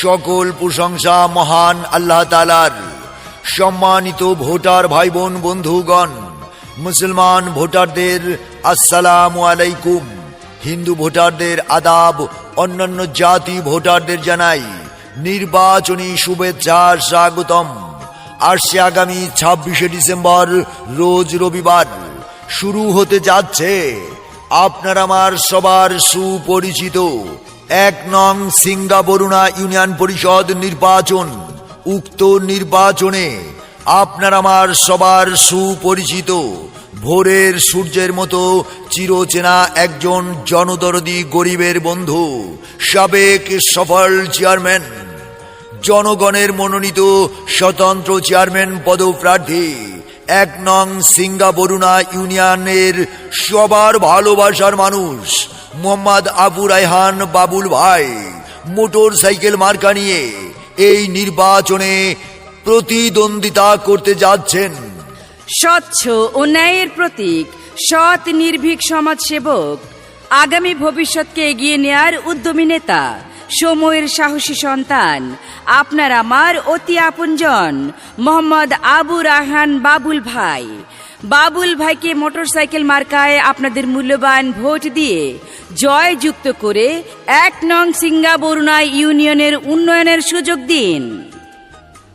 সকল প্রশংসা মহান আল্লাহ তালার সম্মানিত ভোটার ভাই বোন বন্ধুগণ, মুসলমান ভোটারদের আসসালাম আলাইকুম। হিন্দু ভোটারদের আদাব, অন্যান্য জাতি ভোটারদের জানাই নির্বাচনী শুভেচ্ছা, স্বাগতম। আসছে আগামী ছাব্বিশে ডিসেম্বর, রোজ রবিবার। শুরু হতে যাচ্ছে। আপনার আমার সবার সুপরিচিত এক নং সিঙ্গাবরুণা ইউনিয়ন পরিষদ নির্বাচন, উক্ত নির্বাচনে আপনার আমার সবার সুপরিচিত, ভোরের সূর্যের মতো চিরচেনা একজন জনদরদি গরিবের বন্ধু, সাবেক সফল চেয়ারম্যান, জনগণের মনোনীত স্বতন্ত্র চেয়ারম্যান পদপ্রার্থী, এক নং সিঙ্গাবরুণা ইউনিয়নের সবার ভালোবাসার মানুষ মোহাম্মদ আবু রায়হান বাবুল ভাই মোটর সাইকেল মার্কা নিয়ে এই নির্বাচনে প্রতিদ্বন্দ্বিতা করতে যাচ্ছেন। স্বচ্ছ ও ন্যায়ের প্রতীক, সৎ নির্ভীক সমাজ সেবক আগামী ভবিষ্যৎকে এগিয়ে নেয়ার উদ্যমী নেতা, সময়ের সাহসী সন্তান, আপনার আমার অতি আপনজন, মোহাম্মদ আবু রাহান বাবুল ভাই। বাবুল ভাইকে মোটরসাইকেল মার্কায় আপনাদের মূল্যবান ভোট দিয়ে জয় যুক্ত করে এক নং সিঙ্গাবরুণা ইউনিয়নের উন্নয়নের সুযোগ দিন।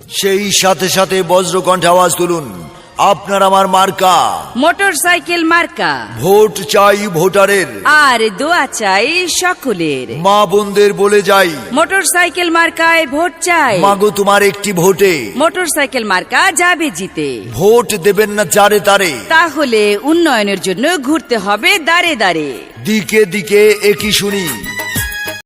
সেই সাথে সাথে বজ্রকণ্ঠ আওয়াজ তুলুন। আপনার আমার মার্কা। মোটর সাইকেল মার্কা। ভোট চাই ভোটারের। আর দোয়া চাই সকলের। মা বোনদের বলে যাই। মোটরসাইকেল মার্কায় ভোট চাই। মাগো তোমার একটি ভোটে। মোটর সাইকেল মার্কা যাবে জিতে। ভোট দেবেন না চারে তারে। তাহলে উন্নয়নের জন্য ঘুরতে হবে দাঁড়ে দাঁড়ে দিকে দিকে একই শুনি।